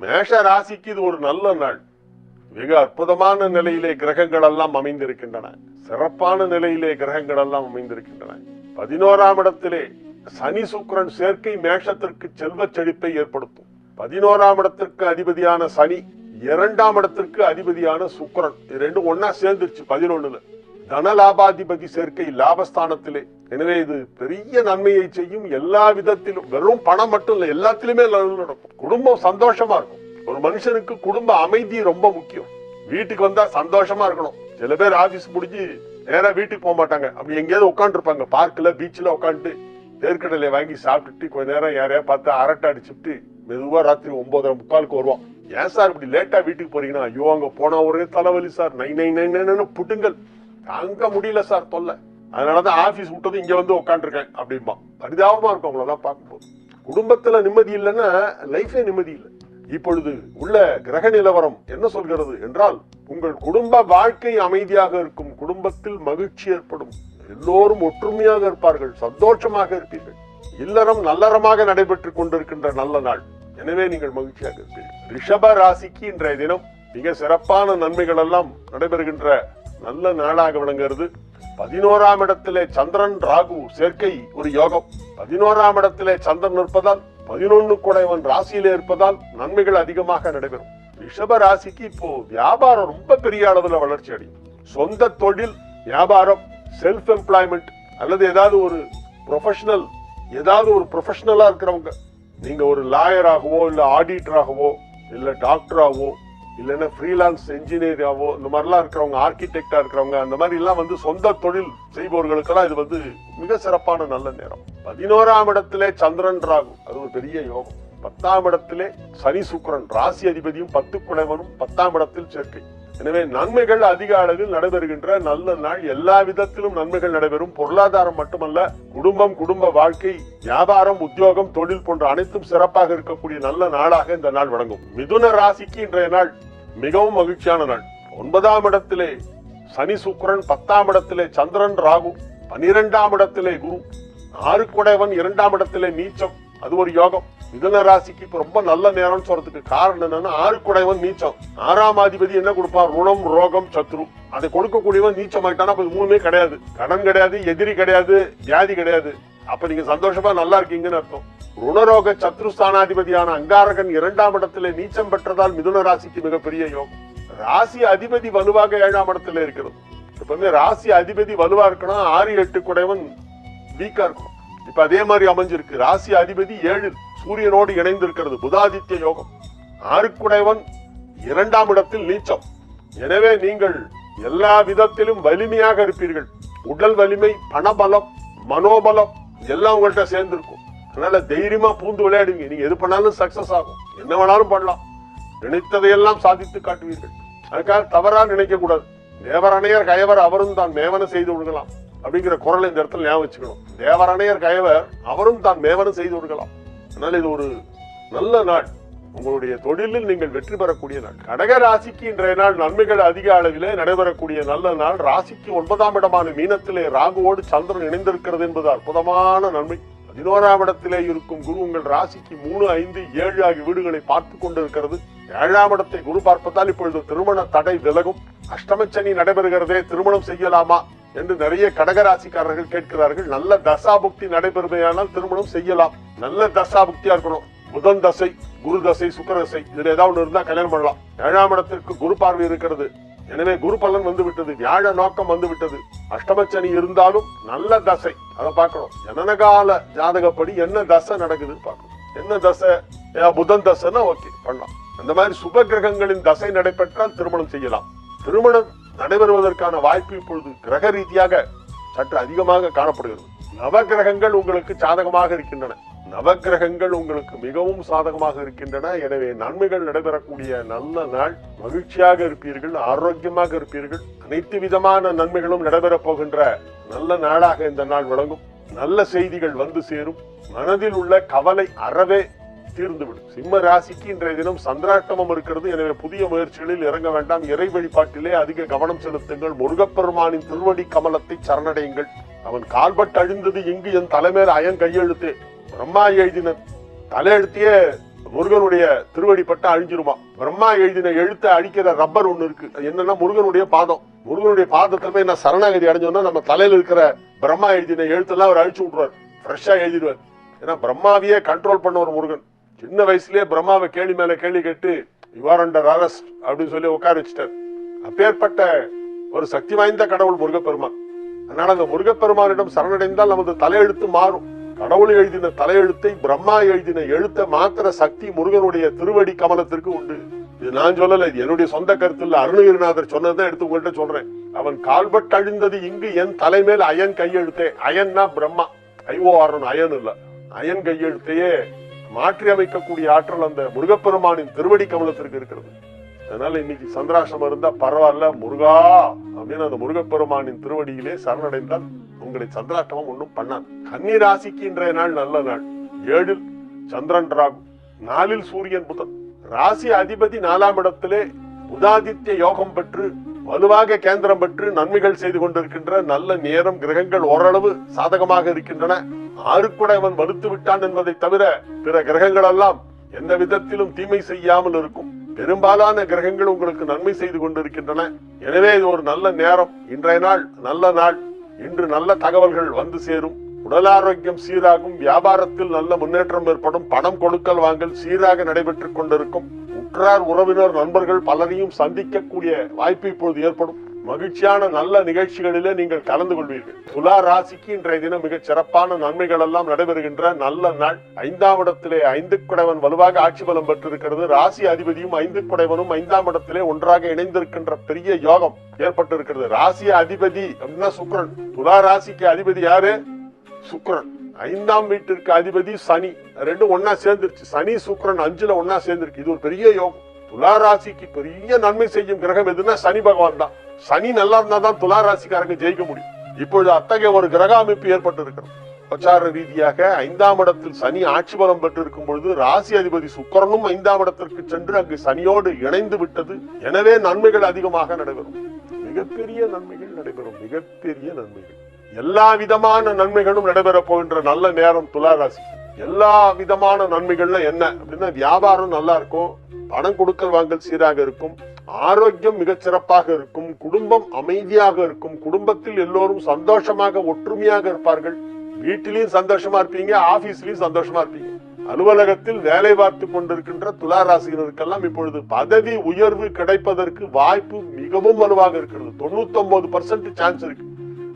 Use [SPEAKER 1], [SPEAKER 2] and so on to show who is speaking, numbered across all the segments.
[SPEAKER 1] மேஷ ராசிக்கு இது ஒரு நல்ல நாள். மிக அற்புதமான நிலையிலே கிரகங்கள் எல்லாம் அமைந்திருக்கின்றன. சிறப்பான நிலையிலே கிரகங்கள் எல்லாம் அமைந்திருக்கின்றன. பதினோராம் இடத்திலே சனி சுக்கிரன் சேர்க்கை மேஷத்திற்கு செல்வ செழிப்பை ஏற்படுத்தும். பதினோராம் இடத்திற்கு அதிபதியான சனி இரண்டாம் இடத்திற்கு அதிபதியான சுக்கிரன். இது ரெண்டும் ஒன்னா சேர்ந்துருச்சு பதினொன்னுல. தனலாபாதிபதி சேர்க்கை லாபஸ்தானத்திலே. எனவே இது பெரிய நன்மையை செய்யும் எல்லா விதத்திலும். வெறும் பணம் மட்டும் இல்லை எல்லாத்திலுமே நடக்கும். குடும்பம் சந்தோஷமா இருக்கும். ஒரு மனுஷனுக்கு குடும்ப அமைதி ரொம்ப முக்கியம். வீட்டுக்கு வந்தா சந்தோஷமா இருக்கணும். சில பேர் ஆபீஸ் முடிஞ்சு நேரா வீட்டுக்கு போக மாட்டாங்க. அப்படி எங்கேயாவது உட்காந்துருப்பாங்க பார்க்ல பீச்ல உட்காந்துட்டு தேர்க்கடலை வாங்கி சாப்பிட்டுட்டு கொஞ்ச நேரம் யாரையா பார்த்து அரட்டை அடிச்சுட்டு மெதுவா ராத்திரி ஒன்பதரை முக்காலுக்கு வருவான். ஏன் சார் இப்படி லேட்டா வீட்டுக்கு போறீங்கன்னா? ஐயோ அங்க போனா ஒரே தலைவலி sir. Nine nine nine nine புட்டுங்கள். தாங்க முடியல சார் தொல்லை. அதனாலதான் ஆபீஸ் விட்டது இங்க வந்து உட்காந்துருக்கேன் அப்படின்பா பரிதாபமா இருக்கும் அவங்களெல்லாம் பார்க்கும்போது. குடும்பத்துல நிம்மதி இல்லைன்னா லைஃபே நிம்மதி இல்லை. இப்பொழுது உள்ள கிரக நிலவரம் என்ன சொல்கிறது என்றால் உங்கள் குடும்ப வாழ்க்கை அமைதியாக இருக்கும் குடும்பத்தில் மகிழ்ச்சி ஏற்படும். எல்லோரும் ஒற்றுமையாக இருப்பார்கள் சந்தோஷமாக இருப்பீர்கள். இல்லறம் நல்லறமாக நடைபெற்றுக் கொண்டிருக்கின்ற நல்ல நாள். எனவே நீங்கள் மகிழ்ச்சியாக இருப்பீர்கள். ரிஷப ராசிக்கு இன்றைய தினம் மிக சிறப்பான நன்மைகள் எல்லாம் நடைபெறுகின்ற நல்ல நாளாக விளங்குகிறது. பதினோராம் இடத்திலே சந்திரன் ராகு சேர்க்கை ஒரு யோகம். பதினோராம் இடத்திலே சந்திரன் இருப்பதால் பதினொன்னு குடைவன் ராசியிலே இருப்பதால் நன்மைகள் அதிகமாக நடைபெறும். ரிஷப ராசிக்கு இப்போ வியாபாரம் ரொம்ப பெரிய அளவுல வளர்ச்சி அடையும். சொந்த தொழில் வியாபாரம் செல்ஃப் எம்ப்ளாய்மெண்ட் அல்லது ஏதாவது ஒரு ப்ரொஃபஷனல் ஏதாவது ஒரு ப்ரொஃபஷனலா இருக்கிறவங்க. நீங்க ஒரு லாயராகவோ இல்ல ஆடிட்டராகவோ இல்ல டாக்டராகவோ இல்லைன்னா ஃப்ரீலான்ஸ் என்ஜினியராகவோ இந்த மாதிரிலாம் இருக்கிறவங்க ஆர்கிடெக்டா இருக்கிறவங்க அந்த மாதிரி எல்லாம் வந்து சொந்த தொழில் செய்பவர்களுக்கெல்லாம் இது வந்து மிக சிறப்பான நல்ல நேரம். பதினோராம் இடத்திலே சந்திரன் ராகு அது ஒரு பெரிய யோகம். பத்தாம் இடத்திலே சனி சுக்கிரன் ராசி அதிபதியும் பத்து குடைவனும் பத்தாம் இடத்தில் சேர்க்கை. எனவே நன்மைகள் அதிக அளவில் நடைபெறுகின்ற நல்ல நாள். எல்லா விதத்திலும் நன்மைகள் நடைபெறும். பொருளாதாரம் மட்டுமல்ல குடும்பம் குடும்ப வாழ்க்கை வியாபாரம் உத்தியோகம் தொழில் போன்ற அனைத்தும் சிறப்பாக இருக்கக்கூடிய நல்ல நாளாக இந்த நாள் வழங்கும் மிதுன ராசிக்கு இன்றைய நாள் மிகவும் மகிழ்ச்சியான நாள். ஒன்பதாம் இடத்திலே சனி சுக்கிரன் பத்தாம் இடத்திலே சந்திரன் ராகு பனிரெண்டாம் இடத்திலே குரு ஆறு குடைவன் இரண்டாம் இடத்திலே நீச்சம். அது ஒரு யோகம். மிதன ராசிக்கு இப்ப ரொம்ப நல்ல நேரம்னு சொல்றதுக்கு காரணம் என்னன்னா ஆறு குடைவன் நீச்சம். ஆறாம் அதிபதி என்ன கொடுப்பார் ருணம் ரோகம் சத்ரு. அதை கொடுக்கக்கூடியவன் நீச்சம் ஆயிட்டானா அப்ப மூணுமே கிடையாது. கடன் கிடையாது எதிரி கிடையாது வியாதி கிடையாது. அப்ப நீங்க சந்தோஷமா நல்லா இருக்கீங்கன்னு அர்த்தம். ருணரோக சத்ருஸ்தானாதிபதியான அங்காரகன் இரண்டாம் இடத்திலே நீச்சம் பெற்றதால் மிதுன ராசிக்கு மிகப்பெரிய யோகம். ராசி அதிபதி வலுவாக ஏழாம் இடத்துல இருக்கிறது. எப்பவுமே ராசி அதிபதி வலுவா இருக்கணும் ஆறு எட்டு குடைவன் வீக்கா இருக்கும். இப்ப அதே மாதிரி அமைஞ்சிருக்கு. ராசி அதிபதி ஏழு சூரியனோடு இணைந்து இருக்கிறது புதாதித்ய யோகம். ஆறுக்குடைவன் இரண்டாம் இடத்தில் நீச்சம். எனவே நீங்கள் எல்லா விதத்திலும் வலிமையாக இருப்பீர்கள். உடல் வலிமை பணபலம் மனோபலம் எல்லாம் உங்கள்கிட்ட சேர்ந்திருக்கும். அதனால தைரியமா பூந்து விளையாடுவீங்க. நீங்க எது பண்ணாலும் சக்சஸ் ஆகும். என்ன வேணாலும் பண்ணலாம். நினைத்ததையெல்லாம் சாதித்து காட்டுவீர்கள். அதுக்காக தவறா நினைக்க கூடாது தேவரணையர் கயவர் அவரும் தான் மேவன செய்து விடுகலாம். அப்படிங்கிற குரல் இந்த இடத்துல ஞாபகம் வச்சுக்கணும். தேவரணையர் கயவர் அவரும் தான் மேவனம் செய்து விடுகலாம். அதனால இது ஒரு நல்ல நாள். உங்களுடைய தொழிலில் நீங்கள் வெற்றி பெறக்கூடிய நாள். கடக ராசிக்கு இன்றைய நாள் நன்மைகள் அதிக அளவிலே நடைபெறக்கூடிய நல்ல நாள். ராசிக்கு ஒன்பதாம் இடமான மீனத்திலே ராகுவோடு சந்திரன் இணைந்திருக்கிறது என்பது அற்புதமான நன்மை. பதினோராம் இடத்திலே இருக்கும் குரு உங்கள் ராசிக்கு மூணு ஐந்து ஏழு ஆகிய வீடுகளை பார்த்து கொண்டிருக்கிறது. ஏழாம் இடத்தை குரு பார்ப்பதால் இப்பொழுது திருமண தடை விலகும். அஷ்டமச்சனி நடைபெறுகிறதே திருமணம் செய்யலாமா என்று நிறைய கடகராசிக்காரர்கள் கேட்கிறார்கள். நல்ல தசாபுக்தி நடைபெறுமையானால் திருமணம் செய்யலாம். நல்ல தசாபுக்தியா இருக்கணும். புதன் தசை குரு தசை சுக்கரசை இதுல ஏதாவது ஒன்று இருந்தா கல்யாணம் பண்ணலாம். ஏழாம் இடத்திற்கு குரு பார்வை இருக்கிறது. எனவே குரு பலன் வந்து விட்டது வியாழ நோக்கம் வந்து விட்டது. அஷ்டமச்சனி இருந்தாலும் நல்ல தசை அதை பார்க்கணும். ஜனனகால ஜாதகப்படி என்ன தசை நடக்குதுன்னு பார்க்கணும். என்ன தசை? புதன் தசைன்னா ஓகே பண்ணலாம். அந்த மாதிரி சுப கிரகங்களின் தசை நடைபெற்றால் திருமணம் செய்யலாம். திருமணம் நடைபெறுவதற்கான வாய்ப்பு இப்பொழுது கிரக ரீதியாக சற்று அதிகமாக காணப்படுகிறது. நவகிரகங்கள் உங்களுக்கு சாதகமாக இருக்கின்றன. நவகிரகங்கள் உங்களுக்கு மிகவும் சாதகமாக இருக்கின்றன. எனவே நன்மைகள் நடைபெறக்கூடிய நல்ல நாள். மகிழ்ச்சியாக இருப்பீர்கள் ஆரோக்கியமாக இருப்பீர்கள். அனைத்து விதமான நன்மைகளும் நடைபெறப் போகின்ற நல்ல நாளாக இந்த நாள் வழங்கும் நல்ல செய்திகள் வந்து சேரும். மனதில் உள்ள கவலை அறவே தீர்ந்துவிடும். சிம்ம ராசிக்கு இன்றைய தினம் சந்திராஷ்டமம் இருக்கிறது. எனவே புதிய முயற்சிகளில் இறங்க வேண்டாம். இறை வழிபாட்டிலே அதிக கவனம் செலுத்துங்கள். முருகப்பெருமானின் திருவடி கமலத்தை சரணடையுங்கள். அவன் கால்பட்டு அழிந்தது இங்கு என் தலைமையில் அயன் கையெழுத்து. பிரம்மா எழுதின தலையெழுத்தையே முருகனுடைய திருவடி பட்டு அழிஞ்சிருமா? பிரம்மா எழுதின எழுத்தை அழிக்கிற ரப்பர் ஒண்ணு இருக்கு. அது என்னன்னா முருகனுடைய பாதம். முருகனுடைய பாதத்துல போய் நான் சரணாகதி அடைஞ்சோம்னா நம்ம தலையில இருக்கிற பிரம்மா எழுதின எழுத்தெல்லாம் அவர் அழிச்சு விட்டுருவார். ஃப்ரெஷ்ஷா எழுதிடுவார். ஏன்னா பிரம்மாவையே கண்ட்ரோல் பண்ண ஒரு முருகன். சின்ன வயசுலயே பிரம்மாவை கேள்வி மேல கேள்வி கேட்டு யுவர் அண்டர் அரெஸ்ட் அப்படின்னு சொல்லி உட்கார வச்சுட்டார். அப்பேற்பட்ட ஒரு சக்தி வாய்ந்த கடவுள் முருகப்பெருமான். அதனால அந்த முருகப்பெருமானிடம் சரணடைந்தால் நமது தலையெழுத்து மாறும். கடவுள் எழுதின தலையெழுத்தை பிரம்மா எழுதின எழுத்த மாத்திர சக்தி முருகனுடைய திருவடி கமலத்திற்கு உண்டு. இது நான் சொல்லல இது என்னுடைய சொந்த கருத்தில் அருணகிரிநாதர் சொன்னதான் எடுத்து உங்கள்கிட்ட சொல்றேன். அவன் கால்பட்டு அழிந்தது இங்கு என் தலைமேல் அயன் கையெழுத்தே. அயன்னா பிரம்மா. ஐஓஆர்னு அயன் இல்ல. அயன் கையெழுத்தையே மாற்றி அமைக்கக்கூடிய ஆற்றல் அந்த முருகப்பெருமானின் திருவடி கமலத்திற்கு இருக்கிறது. அதனால இன்னைக்கு சந்திராசம் இருந்தா பரவாயில்ல முருகா அப்படின்னு அந்த முருகப்பெருமானின் திருவடியிலே சரணடைந்தால் உங்களை சந்திராஷ்டமம் ஒன்றும் பண்ணாது. கன்னி ராசிக்கு இன்றைய நாள் நல்ல நாள். ஏழில் சந்திரன் ராகு நாலில் சூரியன் புதன். ராசி அதிபதி நாலாம் இடத்திலே உதாதித்ய யோகம் பெற்று வலுவாக கேந்திரம் பெற்று நன்மைகள் செய்து கொண்டிருக்கின்ற நல்ல நேரம் கிரகங்கள் ஓரளவு சாதகமாக இருக்கின்றன. ஆறுக்குடையவன் வலுத்து விட்டான் என்பதை தவிர பிற கிரகங்கள் எல்லாம் எந்த விதத்திலும் தீமை செய்யாமல் இருக்கும். பெரும்பாலான கிரகங்கள் உங்களுக்கு நன்மை செய்து கொண்டிருக்கின்றன. எனவே இது ஒரு நல்ல நேரம். இன்றைய நாள் நல்ல நாள். இன்று நல்ல தகவல்கள் வந்து சேரும். உடல் ஆரோக்கியம் சீராகும் வியாபாரத்தில் நல்ல முன்னேற்றம் ஏற்படும் பணம் கொடுக்கல் வாங்கல் சீராக நடைபெற்றுக் கொண்டிருக்கும். உற்றார் உறவினர் நண்பர்கள் பலரையும் சந்திக்கக்கூடிய வாய்ப்பு இப்பொழுது ஏற்படும். மகிழ்ச்சியான நல்ல நிகழ்ச்சிகளிலே நீங்கள் கலந்து கொள்வீர்கள். துலா ராசிக்கு இன்றைய தினம் மிகச் சிறப்பான நன்மைகள் எல்லாம் நடைபெறுகின்ற நல்ல நாள். ஐந்தாம் இடத்திலே ஐந்து குடைவன் வலுவாக ஆட்சி பலம் பெற்றிருக்கிறது. ராசி அதிபதியும் ஐந்து குடைவனும் ஐந்தாம் இடத்திலே ஒன்றாக இணைந்திருக்கின்ற பெரிய யோகம் ஏற்பட்டிருக்கிறது. ராசி அதிபதி அப்படின்னா சுக்ரன் துலா ராசிக்கு அதிபதி யாரு? சுக்ரன் ஐந்தாம் வீட்டிற்கு அதிபதி சனி. ரெண்டும் ஒன்னா சேர்ந்துருச்சு. சனி சுக்ரன் அஞ்சுல ஒன்னா சேர்ந்துருக்கு. இது ஒரு பெரிய யோகம். துலா ராசிக்கு பெரிய நன்மை செய்யும் கிரகம் எதுன்னா சனி பகவான் தான். சனி நல்லா இருந்தா தான் துலா ராசிக்காரங்க ஜெயிக்க முடியும். இப்பொழுது அத்தகைய ஒரு கிரக அமைப்பு ஏற்பட்டு இருக்கிறது உபச்சார ரீதியாக ஐந்தாம் இடத்தில் சனி ஆட்சி பலம் பெற்றிருக்கும் பொழுது ராசி அதிபதி சுக்கரனும் ஐந்தாம் இடத்திற்கு சென்று அங்கு சனியோடு இணைந்து விட்டது. எனவே நன்மைகள் அதிகமாக நடைபெறும். மிகப்பெரிய நன்மைகள் நடைபெறும். மிகப்பெரிய நன்மைகள். எல்லா விதமான நன்மைகளும் நடைபெற போகின்ற நல்ல நேரம் துலா ராசி. எல்லா விதமான நன்மைகள்ல என்ன? அப்படின்னா வியாபாரம் நல்லா இருக்கும். பணம் கொடுக்கல் வாங்கல் சீராக இருக்கும். ஆரோக்கியம் மிகச் சிறப்பாக இருக்கும் குடும்பம் அமைதியாக இருக்கும் குடும்பத்தில் எல்லோரும் சந்தோஷமாக ஒற்றுமையாக இருப்பார்கள். வீட்டிலையும் சந்தோஷமா இருப்பீங்க ஆபீஸ்லயும் சந்தோஷமா இருப்பீங்க. அலுவலகத்தில் வேலை பார்த்து கொண்டிருக்கின்ற துலா ராசியினருக்கெல்லாம் இப்பொழுது பதவி உயர்வு கிடைப்பதற்கு வாய்ப்பு மிகவும் வலுவாக இருக்கிறது. தொண்ணூத்தி ஒன்பது சான்ஸ் இருக்கு.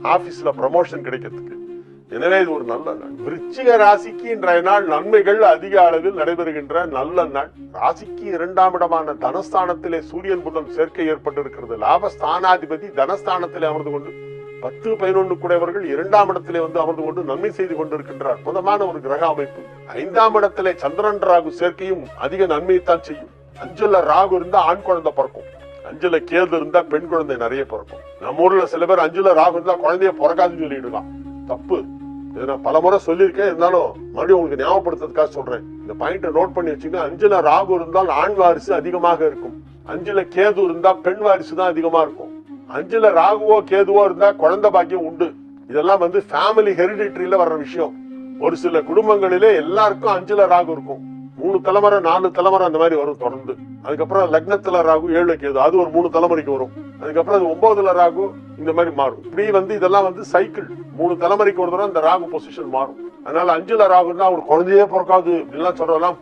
[SPEAKER 1] ஆபீஸ்ல ப்ரமோஷன் கிடைக்கிறதுக்கு. எனவே இது ஒரு நல்ல நாள்? விருச்சிக ராசிக்கு இன்றைய நாள் நன்மைகள் அதிக அளவில் நடைபெறுகின்ற நல்ல நாள். ராசிக்கு இரண்டாம் இடமான தனஸ்தானத்திலே சூரியன் புதன் சேர்க்கை ஏற்பட்டிருக்கிறது. லாபஸ்தானாதிபதி தனஸ்தானத்திலே அமர்ந்து கொண்டு பத்து பதினொன்று கூடையவர்கள் இரண்டாம் இடத்திலே வந்து அமர்ந்து கொண்டு நன்மை செய்து கொண்டிருக்கின்றார். அற்புதமான ஒரு கிரக அமைப்பு. ஐந்தாம் இடத்திலே சந்திரன் ராகு சேர்க்கையும் அதிக நன்மையைத்தான் செய்யும். அஞ்சுல ராகு இருந்தா ஆண் குழந்தை பிறக்கும். அஞ்சல கேது இருந்தா பெண் குழந்தை நிறைய பிறக்கும். நம்ம ஊர்ல சில பேர் அஞ்சல ராகு இருந்தா குழந்தைய பிறக்காதுன்னு சொல்லிடுவான் தப்பு. இதை நான் பல முறை சொல்லியிருக்கேன். இருந்தாலும் மறுபடியும் உங்களுக்கு ஞாபகப்படுத்துறதுக்காக சொல்றேன். இந்த பாயிண்ட நோட் பண்ணி வச்சுங்க அஞ்சுல ராகு இருந்தால் ஆண் வாரிசு அதிகமாக இருக்கும். அஞ்சுல கேது இருந்தா பெண் வாரிசு தான் அதிகமா இருக்கும். அஞ்சுல ராகுவோ கேதுவோ இருந்தா குழந்தை பாக்கியம் உண்டு. இதெல்லாம் வந்து ஃபேமிலி ஹெரிடிட்ரியில வர்ற விஷயம். ஒரு சில குடும்பங்களிலே எல்லாருக்கும் அஞ்சுல ராகு இருக்கும். மூணு தலைமுறை நாலு தலைமுறை அந்த மாதிரி வரும் தொடர்ந்து. அதுக்கப்புறம் லக்னத்துல ராகு ஏழு கேது. அது ஒரு மூணு தலைமுறைக்கு வரும். அதுக்கப்புறம் அது ஒன்பதுல ராகு இந்த மாதிரி மாறும். இப்படி வந்து இதெல்லாம் வந்து சைக்கிள் மூணு தலைமுறைக்கு ஒரு தடவை இந்த ராகு பொசிஷன் மாறும். அதனால அஞ்சுல ராகுன்னா ஒரு குழந்தையே பிறக்காது இப்படிலாம் சொல்றதெல்லாம்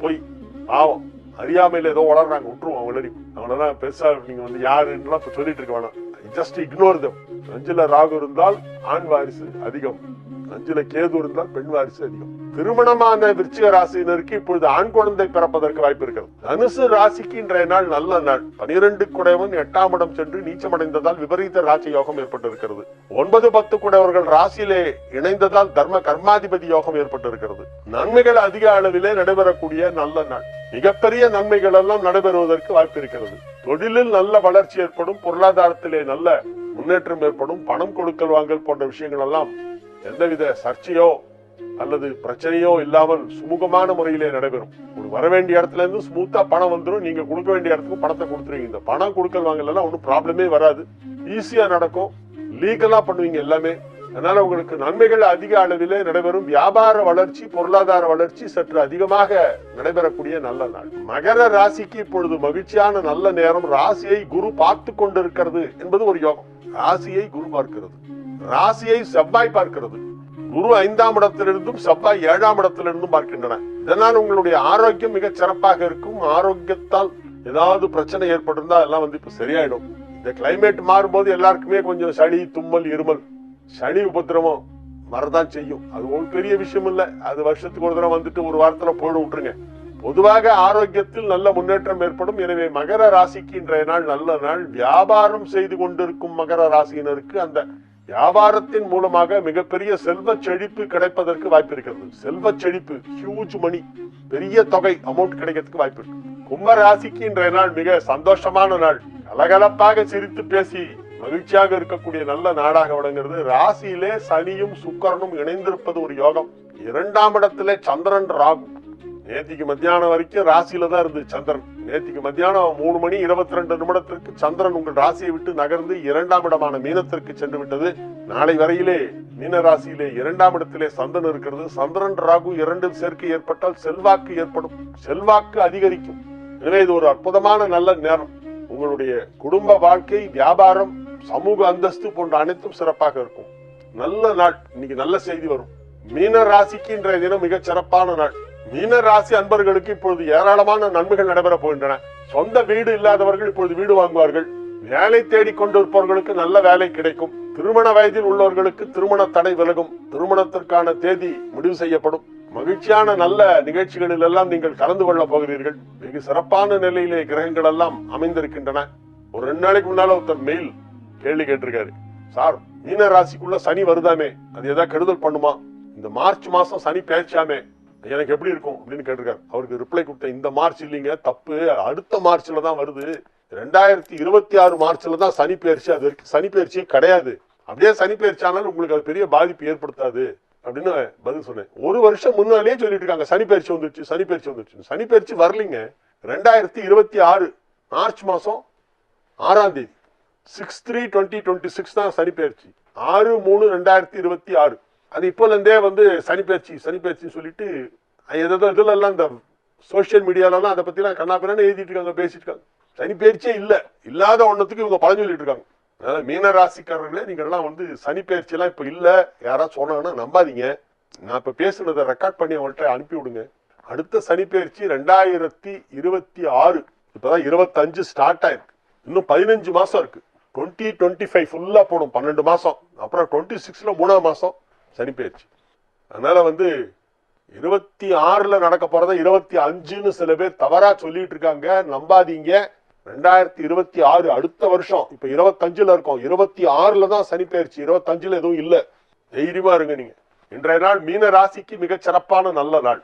[SPEAKER 1] போய். பாவம். அறியாமையில ஏதோ வளர்றாங்க விட்டுருவோம் அவங்களடி அவங்களெல்லாம் பெருசா நீங்க வந்து யாருன்னா சொல்லிட்டு இருக்க வேணாம். ஜஸ்ட் இக்னோர் தம் அஞ்சுல ராகு இருந்தால் ஆண் வாரிசு அதிகம். அஞ்சுல கேது இருந்தால் பெண் வாரிசு அதிகம். திருமணமான விருச்சிக ராசியினருக்கு இப்பொழுது ஆண் குழந்தை பிறப்பதற்கு வாய்ப்பு இருக்கிறது. தனுசு ராசிக்கு இன்றைய நாள் நல்ல நாள். பனிரெண்டு குடைவன் எட்டாம் இடம் சென்று நீச்சமடைந்ததால் விபரீத ராசி யோகம் ஏற்பட்டிருக்கிறது. ஒன்பது பத்து குடைவர்கள் ராசியிலே இணைந்ததால் தர்ம கர்மாதிபதி யோகம் ஏற்பட்டிருக்கிறது. நன்மைகள் அதிக அளவிலே நடைபெறக்கூடிய நல்ல நாள். மிகப்பெரிய நன்மைகள் எல்லாம் நடைபெறுவதற்கு வாய்ப்பு இருக்கிறது. தொழிலில் நல்ல வளர்ச்சி ஏற்படும் பொருளாதாரத்திலே நல்ல முன்னேற்றம் ஏற்படும் பணம் கொடுக்கல் வாங்கல் போன்ற விஷயங்கள் எல்லாம் எந்தவித சர்ச்சையோ அல்லது பிரச்சனையோ இல்லாமல் சுமூகமான முறையிலே நடைபெறும். ஒரு வர வேண்டிய இடத்துல இருந்து ஸ்மூத்தா பணம் வந்துடும் நீங்க கொடுக்க வேண்டிய இடத்துக்கு பணத்தை கொடுத்துருவீங்க. இந்த பணம் கொடுக்கல் வாங்கலாம் ஒன்றும் ப்ராப்ளமே வராது. ஈஸியா நடக்கும். லீகலா பண்ணுவீங்க எல்லாமே. அதனால உங்களுக்கு நன்மைகள் அதிக அளவிலே நடைபெறும். வியாபார வளர்ச்சி பொருளாதார வளர்ச்சி சற்று அதிகமாக நடைபெறக்கூடிய நல்ல நாள். மகர ராசிக்கு இப்பொழுது மகிழ்ச்சியான நல்ல நேரம். ராசியை குரு பார்த்து கொண்டிருக்கிறது என்பது ஒரு யோகம். ராசியை குரு பார்க்கிறது. ராசியை செவ்வாய் பார்க்கிறது. குரு ஐந்தாம் இடத்திலிருந்தும் செவ்வாய் ஏழாம் இடத்திலிருந்தும் பார்க்கின்றன. இதனால் உங்களுடைய ஆரோக்கியம் மிக சிறப்பாக இருக்கும். ஆரோக்கியத்தால் ஏதாவது பிரச்சனை ஏற்பட்டிருந்தா எல்லாம் வந்து இப்ப சரியாயிடும். இந்த கிளைமேட் மாறும்போது எல்லாருக்குமே கொஞ்சம் சளி தும்மல் இருமல் சளி உபத்திரமம் வரதான் செய்யும். அது ஒரு பெரிய விஷயம் இல்ல. அது வருஷத்துக்கு ஒரு தடவை வந்துட்டு ஒரு வாரத்துல போயிட விட்டுருங்க. பொதுவாக ஆரோக்கியத்தில் நல்ல முன்னேற்றம் ஏற்படும். எனவே மகர ராசிக்கு இன்றைய நாள் நல்ல நாள். வியாபாரம் செய்து கொண்டிருக்கும் மகர ராசியினருக்கு அந்த வியாபாரத்தின் மூலமாக மிகப்பெரிய செல்வ செழிப்பு கிடைப்பதற்கு வாய்ப்பு இருக்கிறது. செல்வ செழிப்பு ஹியூஜ் மணி பெரிய தொகை அமௌண்ட் கிடைக்கிறதுக்கு வாய்ப்பு இருக்கு. கும்ப ராசிக்கு இன்றைய நாள் மிக சந்தோஷமான நாள். கலகலப்பாக சிரித்து பேசி மகிழ்ச்சியாக இருக்கக்கூடிய நல்ல நாடாக விளங்குறது ராசியிலே சனியும் சுக்கரனும் இணைந்திருப்பது ஒரு யோகம். இரண்டாம் இடத்திலே சந்திரன் ராகு. நேத்திக்கு மத்தியானம் வரைக்கும் ராசியில தான் இருந்து சந்திரன். நேத்திக்கு மத்தியானம் மூணு மணி இருபத்தி ரெண்டு நிமிடத்திற்கு சந்திரன் உங்கள் ராசியை விட்டு நகர்ந்து இரண்டாம் இடமான மீனத்திற்கு சென்று விட்டது. நாளை வரையிலே மீன ராசியிலே இரண்டாம் இடத்திலே சந்திரன் இருக்கிறது. சந்திரன் ராகு இரண்டும் சேர்க்கை ஏற்பட்டால் செல்வாக்கு ஏற்படும். செல்வாக்கு அதிகரிக்கும். எனவே இது ஒரு அற்புதமான நல்ல நேரம். உங்களுடைய குடும்ப வாழ்க்கை வியாபாரம் சமூக அந்தஸ்து போன்ற அனைத்தும் சிறப்பாக இருக்கும். நல்ல நாள். இன்னைக்கு நல்ல செய்தி வரும். மீன ராசிக்கு இன்றைய தினம் மிகச் சிறப்பான நாள். மீன ராசி அன்பர்களுக்கு இப்பொழுது ஏராளமான நன்மைகள் நடைபெற போகின்றன. சொந்த வீடு இல்லாதவர்கள் இப்பொழுது வீடு வாங்குவார்கள். வேலை தேடி கொண்டிருப்பவர்களுக்கு நல்ல வேலை கிடைக்கும். திருமண வயதில் உள்ளவர்களுக்கு திருமண தடை விலகும். திருமணத்திற்கான தேதி முடிவு செய்யப்படும். மகிழ்ச்சியான நல்ல நிகழ்ச்சிகளில் எல்லாம் நீங்கள் கலந்து கொள்ள போகிறீர்கள். வெகு சிறப்பான நிலையிலே கிரகங்கள் எல்லாம் அமைந்திருக்கின்றன. ஒரு ரெண்டு நாளைக்கு முன்னால ஒருத்தர் மெயில் கேள்வி கேட்டிருக்காரு. சார் மீன ராசிக்குள்ள சனி வருதாமே? அது ஏதாவது கெடுதல் பண்ணுமா? இந்த மார்ச் மாசம் சனி பேச்சாமே எனக்கு எப்படி இருக்கும் அப்படின்னு கேட்டிருக்காரு. அவருக்கு ரிப்ளை கொடுத்த இந்த மார்ச் இல்லைங்க தப்பு. அடுத்த மார்ச்ல தான் வருது. ரெண்டாயிரத்தி இருபத்தி ஆறு மார்ச்ல தான் சனி பயிற்சி அது வரைக்கும் சனி பயிற்சியே கிடையாது. அப்படியே சனி பயிற்சி ஆனாலும் உங்களுக்கு அது பெரிய பாதிப்பு ஏற்படுத்தாது அப்படின்னு பதில் சொன்னேன். ஒரு வருஷம் முன்னாலேயே சொல்லிட்டு இருக்காங்க சனி பயிற்சி வந்துருச்சு சனி பயிற்சி வந்துருச்சு சனி பயிற்சி வரலைங்க. ரெண்டாயிரத்தி இருபத்தி ஆறு மார்ச் மாசம் ஆறாம் தேதி six three twenty twenty six தான் சனி பயிற்சி. ஆறு மூணு ரெண்டாயிரத்தி இருபத்தி ஆறு. அது இப்போலேருந்தே வந்து சனிப்பயிற்சி சனிப்பயிற்சின்னு சொல்லிட்டு எதோ இதுல எல்லாம் இந்த சோஷியல் மீடியாலலாம் அதை பற்றிலாம் கண்ணாப்பின்னு எழுதிட்டு இருக்காங்க பேசிட்டு இருக்காங்க. சனிப்பயிற்சியே இல்லை. இல்லாத ஒன்றத்துக்கு இவங்க பழம் சொல்லிட்டு இருக்காங்க. அதனால் மீன ராசிக்காரர்களே நீங்கள்லாம் வந்து சனிப்பயிற்சியெல்லாம் இப்போ இல்லை. யாராவது சொன்னாங்கன்னா நம்பாதீங்க. நான் இப்போ பேசுனதை ரெக்கார்ட் பண்ணி அவங்கள்ட்ட அனுப்பி விடுங்க. அடுத்த சனிப்பயிற்சி ரெண்டாயிரத்தி இருபத்தி ஆறு. இப்பதான் இருபத்தஞ்சு ஸ்டார்ட் ஆயிருக்கு. இன்னும் பதினஞ்சு மாதம் இருக்குது டுவெண்ட்டி டுவெண்ட்டி ஃபைவ் ஃபுல்லாக போகணும். பன்னெண்டு மாதம் அப்புறம் டுவெண்ட்டி சிக்ஸில் மூணாம் மாதம் சனி பயிற்சி அதனால வந்து இருபத்தி ஆறுல நடக்க போறத இருபத்தி அஞ்சுன்னு சில பேர் தவறா சொல்லிட்டு இருக்காங்க. நம்பாதீங்க. ரெண்டாயிரத்தி இருபத்தி ஆறு அடுத்த வருஷம். இப்ப இருபத்தஞ்சுல இருக்கோம். இருபத்தி ஆறுல தான் சனி பயிற்சி இருபத்தஞ்சுல எதுவும் இல்லை. தைரியமா இருங்க நீங்க. இன்றைய நாள் மீன ராசிக்கு மிகச் சிறப்பான நல்ல நாள்.